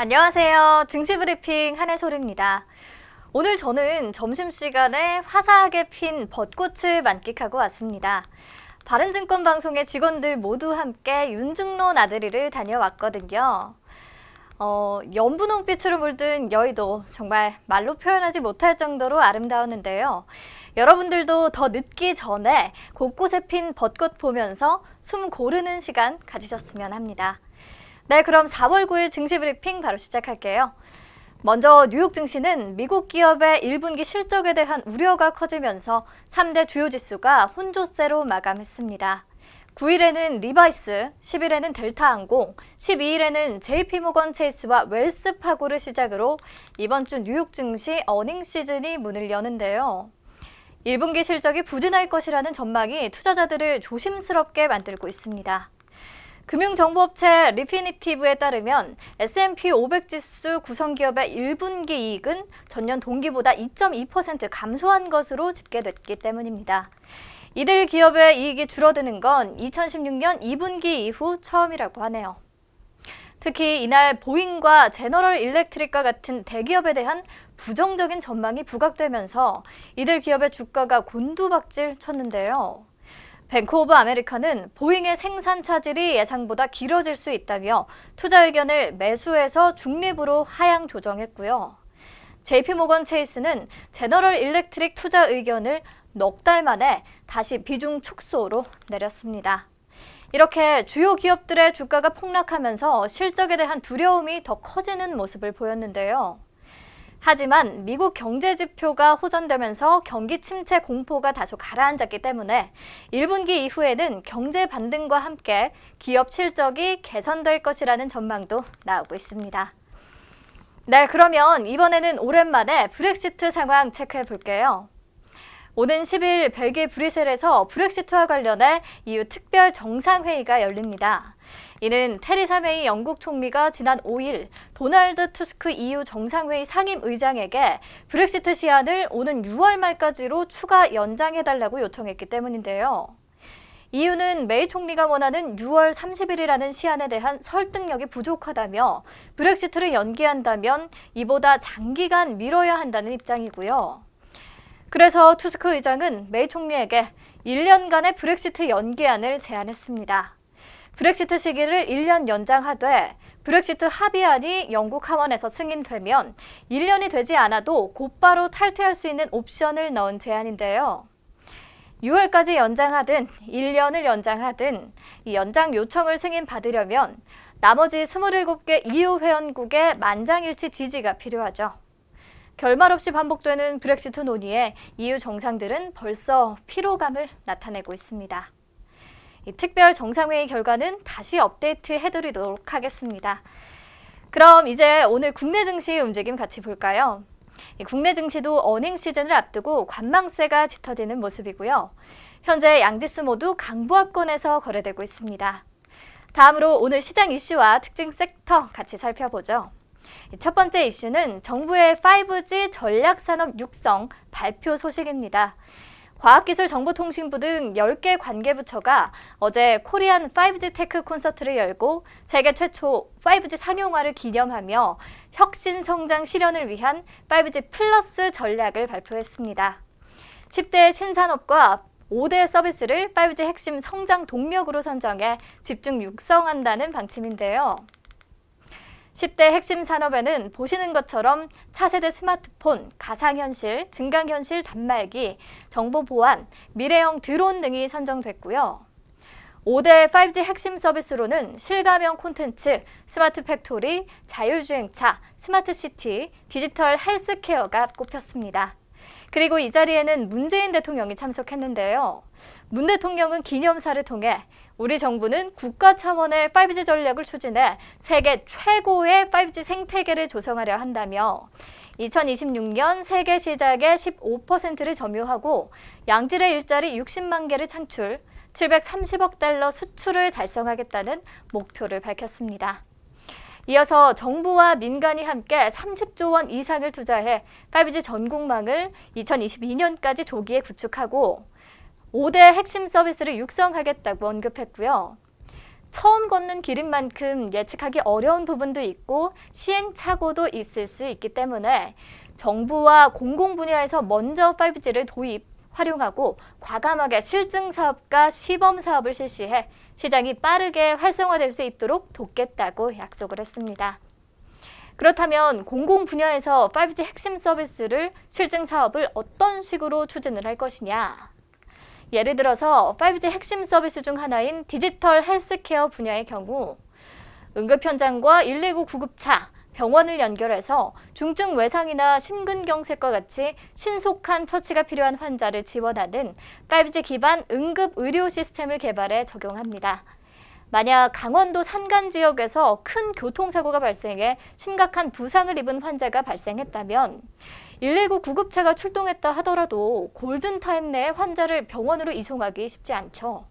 안녕하세요. 증시브리핑 한혜솔입니다. 오늘 저는 점심시간에 화사하게 핀 벚꽃을 만끽하고 왔습니다. 바른증권 방송의 직원들 모두 함께 윤중로 나들이를 다녀왔거든요. 어, 연분홍빛으로 물든 여의도 정말 말로 표현하지 못할 정도로 아름다웠는데요. 여러분들도 더 늦기 전에 곳곳에 핀 벚꽃 보면서 숨 고르는 시간 가지셨으면 합니다. 네, 그럼 4월 9일 증시 브리핑 바로 시작할게요. 먼저 뉴욕 증시는 미국 기업의 1분기 실적에 대한 우려가 커지면서 3대 주요 지수가 혼조세로 마감했습니다. 9일에는 리바이스, 10일에는 델타항공, 12일에는 JP모건 체이스와 웰스파고를 시작으로 이번 주 뉴욕 증시 어닝 시즌이 문을 여는데요. 1분기 실적이 부진할 것이라는 전망이 투자자들을 조심스럽게 만들고 있습니다. 금융정보업체 리피니티브에 따르면 S&P 500 지수 구성기업의 1분기 이익은 전년 동기보다 2.2% 감소한 것으로 집계됐기 때문입니다. 이들 기업의 이익이 줄어드는 건 2016년 2분기 이후 처음이라고 하네요. 특히 이날 보잉과 제너럴 일렉트릭과 같은 대기업에 대한 부정적인 전망이 부각되면서 이들 기업의 주가가 곤두박질 쳤는데요. 뱅크 오브 아메리카는 보잉의 생산 차질이 예상보다 길어질 수 있다며 투자 의견을 매수해서 중립으로 하향 조정했고요. JP모건 체이스는 제너럴 일렉트릭 투자 의견을 넉 달 만에 다시 비중 축소로 내렸습니다. 이렇게 주요 기업들의 주가가 폭락하면서 실적에 대한 두려움이 더 커지는 모습을 보였는데요. 하지만 미국 경제 지표가 호전되면서 경기 침체 공포가 다소 가라앉았기 때문에 1분기 이후에는 경제 반등과 함께 기업 실적이 개선될 것이라는 전망도 나오고 있습니다. 네, 그러면 이번에는 오랜만에 브렉시트 상황 체크해 볼게요. 오는 10일 벨기에 브뤼셀에서 브렉시트와 관련해 EU 특별 정상회의가 열립니다. 이는 테리사 메이 영국 총리가 지난 5일 도널드 투스크 EU 정상회의 상임 의장에게 브렉시트 시한을 오는 6월 말까지로 추가 연장해달라고 요청했기 때문인데요. EU는 메이 총리가 원하는 6월 30일이라는 시한에 대한 설득력이 부족하다며 브렉시트를 연기한다면 이보다 장기간 미뤄야 한다는 입장이고요. 그래서 투스크 의장은 메이 총리에게 1년간의 브렉시트 연기안을 제안했습니다. 브렉시트 시기를 1년 연장하되 브렉시트 합의안이 영국 하원에서 승인되면 1년이 되지 않아도 곧바로 탈퇴할 수 있는 옵션을 넣은 제안인데요. 6월까지 연장하든 1년을 연장하든 이 연장 요청을 승인받으려면 나머지 27개 EU 회원국의 만장일치 지지가 필요하죠. 결말 없이 반복되는 브렉시트 논의에 EU 정상들은 벌써 피로감을 나타내고 있습니다. 특별 정상회의 결과는 다시 업데이트 해드리도록 하겠습니다. 그럼 이제 오늘 국내 증시 움직임 같이 볼까요? 국내 증시도 어닝 시즌을 앞두고 관망세가 짙어지는 모습이고요. 현재 양지수 모두 강보합권에서 거래되고 있습니다. 다음으로 오늘 시장 이슈와 특징 섹터 같이 살펴보죠. 첫 번째 이슈는 정부의 5G 전략산업 육성 발표 소식입니다. 과학기술정보통신부 등 10개 관계부처가 어제 코리안 5G 테크 콘서트를 열고 세계 최초 5G 상용화를 기념하며 혁신 성장 실현을 위한 5G 플러스 전략을 발표했습니다. 10대 신산업과 5대 서비스를 5G 핵심 성장 동력으로 선정해 집중 육성한다는 방침인데요. 10대 핵심 산업에는 보시는 것처럼 차세대 스마트폰, 가상현실, 증강현실 단말기, 정보 보안, 미래형 드론 등이 선정됐고요. 5대 5G 핵심 서비스로는 실감형 콘텐츠, 스마트 팩토리, 자율주행차, 스마트 시티, 디지털 헬스케어가 꼽혔습니다. 그리고 이 자리에는 문재인 대통령이 참석했는데요. 문 대통령은 기념사를 통해 우리 정부는 국가 차원의 5G 전략을 추진해 세계 최고의 5G 생태계를 조성하려 한다며 2026년 세계 시장의 15%를 점유하고 양질의 일자리 60만 개를 창출, 730억 달러 수출을 달성하겠다는 목표를 밝혔습니다. 이어서 정부와 민간이 함께 30조 원 이상을 투자해 5G 전국망을 2022년까지 조기에 구축하고 5대 핵심 서비스를 육성하겠다고 언급했고요. 처음 걷는 길인 만큼 예측하기 어려운 부분도 있고 시행착오도 있을 수 있기 때문에 정부와 공공 분야에서 먼저 5G를 도입, 활용하고 과감하게 실증 사업과 시범 사업을 실시해 시장이 빠르게 활성화될 수 있도록 돕겠다고 약속을 했습니다. 그렇다면 공공 분야에서 5G 핵심 서비스를 실증 사업을 어떤 식으로 추진을 할 것이냐? 예를 들어서 5G 핵심 서비스 중 하나인 디지털 헬스케어 분야의 경우 응급 현장과 119 구급차, 병원을 연결해서 중증 외상이나 심근경색과 같이 신속한 처치가 필요한 환자를 지원하는 5G 기반 응급 의료 시스템을 개발해 적용합니다. 만약 강원도 산간 지역에서 큰 교통사고가 발생해 심각한 부상을 입은 환자가 발생했다면 119 구급차가 출동했다 하더라도 골든타임 내에 환자를 병원으로 이송하기 쉽지 않죠.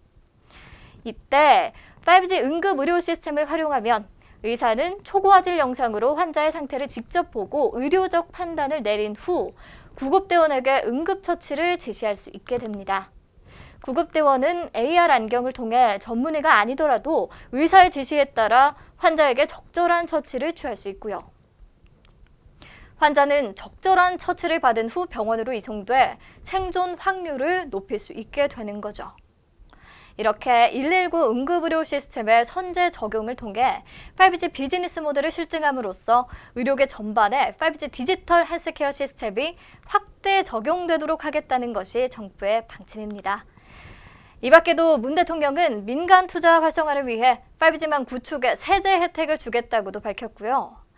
이때 5G 응급 의료 시스템을 활용하면 의사는 초고화질 영상으로 환자의 상태를 직접 보고 의료적 판단을 내린 후 구급대원에게 응급처치를 지시할 수 있게 됩니다. 구급대원은 AR 안경을 통해 전문의가 아니더라도 의사의 지시에 따라 환자에게 적절한 처치를 취할 수 있고요. 환자는 적절한 처치를 받은 후 병원으로 이송돼 생존 확률을 높일 수 있게 되는 거죠. 이렇게 119 응급의료 시스템의 선제 적용을 통해 5G 비즈니스 모델을 실증함으로써 의료계 전반에 5G 디지털 헬스케어 시스템이 확대 적용되도록 하겠다는 것이 정부의 방침입니다. 이 밖에도 문 대통령은 민간 투자 활성화를 위해 5G망 구축에 세제 혜택을 주겠다고도 밝혔고요.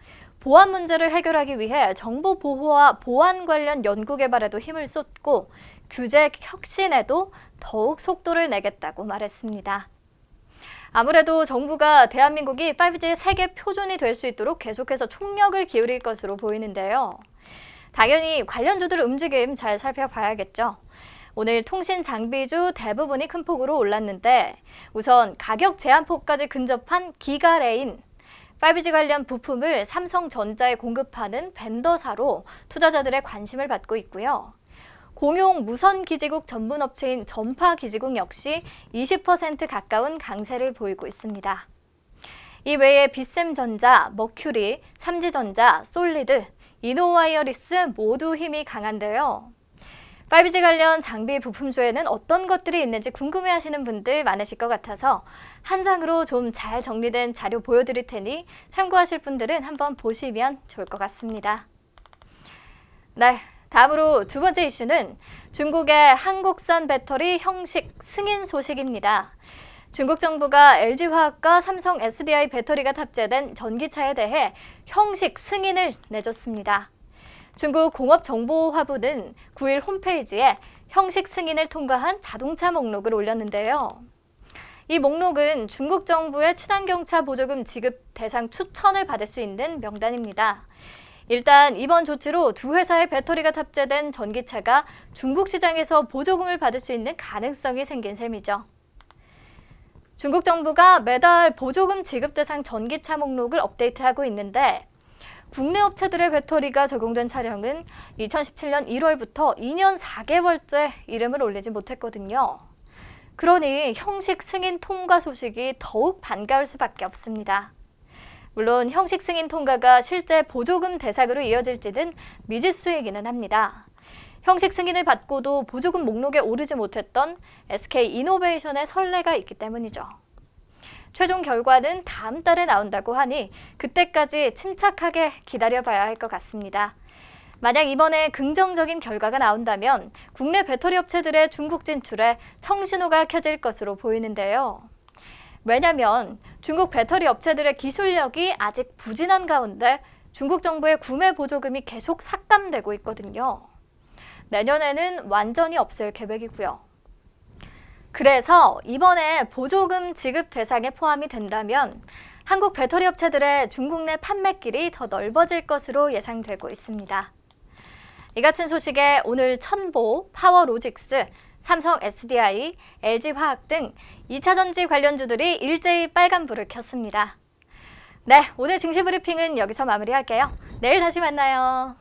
보안 문제를 해결하기 위해 정보 보호와 보안 관련 연구 개발에도 힘을 쏟고 규제 혁신에도 더욱 속도를 내겠다고 말했습니다. 아무래도 정부가 대한민국이 5G 세계 표준이 될 수 있도록 계속해서 총력을 기울일 것으로 보이는데요. 당연히 관련주들 움직임 잘 살펴봐야겠죠. 오늘 통신 장비주 대부분이 큰 폭으로 올랐는데 우선 가격 제한폭까지 근접한 기가레인 5G 관련 부품을 삼성전자에 공급하는 벤더사로 투자자들의 관심을 받고 있고요. 공용 무선 기지국 전문 업체인 전파 기지국 역시 20% 가까운 강세를 보이고 있습니다. 이 외에 비셈전자, 머큐리, 삼지전자, 솔리드, 이노와이어리스 모두 힘이 강한데요. 5G 관련 장비 부품주에는 어떤 것들이 있는지 궁금해 하시는 분들 많으실 것 같아서 한 장으로 좀 잘 정리된 자료 보여드릴 테니 참고하실 분들은 한번 보시면 좋을 것 같습니다. 네, 다음으로 두 번째 이슈는 중국의 한국산 배터리 형식 승인 소식입니다. 중국 정부가 LG화학과 삼성 SDI 배터리가 탑재된 전기차에 대해 형식 승인을 내줬습니다. 중국 공업정보화부는 9일 홈페이지에 형식 승인을 통과한 자동차 목록을 올렸는데요. 이 목록은 중국 정부의 친환경차 보조금 지급 대상 추천을 받을 수 있는 명단입니다. 일단 이번 조치로 두 회사의 배터리가 탑재된 전기차가 중국 시장에서 보조금을 받을 수 있는 가능성이 생긴 셈이죠. 중국 정부가 매달 보조금 지급 대상 전기차 목록을 업데이트하고 있는데 국내 업체들의 배터리가 적용된 차량은 2017년 1월부터 2년 4개월째 이름을 올리지 못했거든요. 그러니 형식 승인 통과 소식이 더욱 반가울 수밖에 없습니다. 물론 형식 승인 통과가 실제 보조금 대상으로 이어질지는 미지수이기는 합니다. 형식 승인을 받고도 보조금 목록에 오르지 못했던 SK 이노베이션의 선례가 있기 때문이죠. 최종 결과는 다음 달에 나온다고 하니 그때까지 침착하게 기다려봐야 할 것 같습니다. 만약 이번에 긍정적인 결과가 나온다면 국내 배터리 업체들의 중국 진출에 청신호가 켜질 것으로 보이는데요. 왜냐하면 중국 배터리 업체들의 기술력이 아직 부진한 가운데 중국 정부의 구매 보조금이 계속 삭감되고 있거든요. 내년에는 완전히 없을 계획이고요. 그래서 이번에 보조금 지급 대상에 포함이 된다면 한국 배터리 업체들의 중국 내 판매길이 더 넓어질 것으로 예상되고 있습니다. 이 같은 소식에 오늘 천보, 파워로직스, 삼성 SDI, LG화학 등 2차 전지 관련주들이 일제히 빨간불을 켰습니다. 네, 오늘 증시 브리핑은 여기서 마무리할게요. 내일 다시 만나요.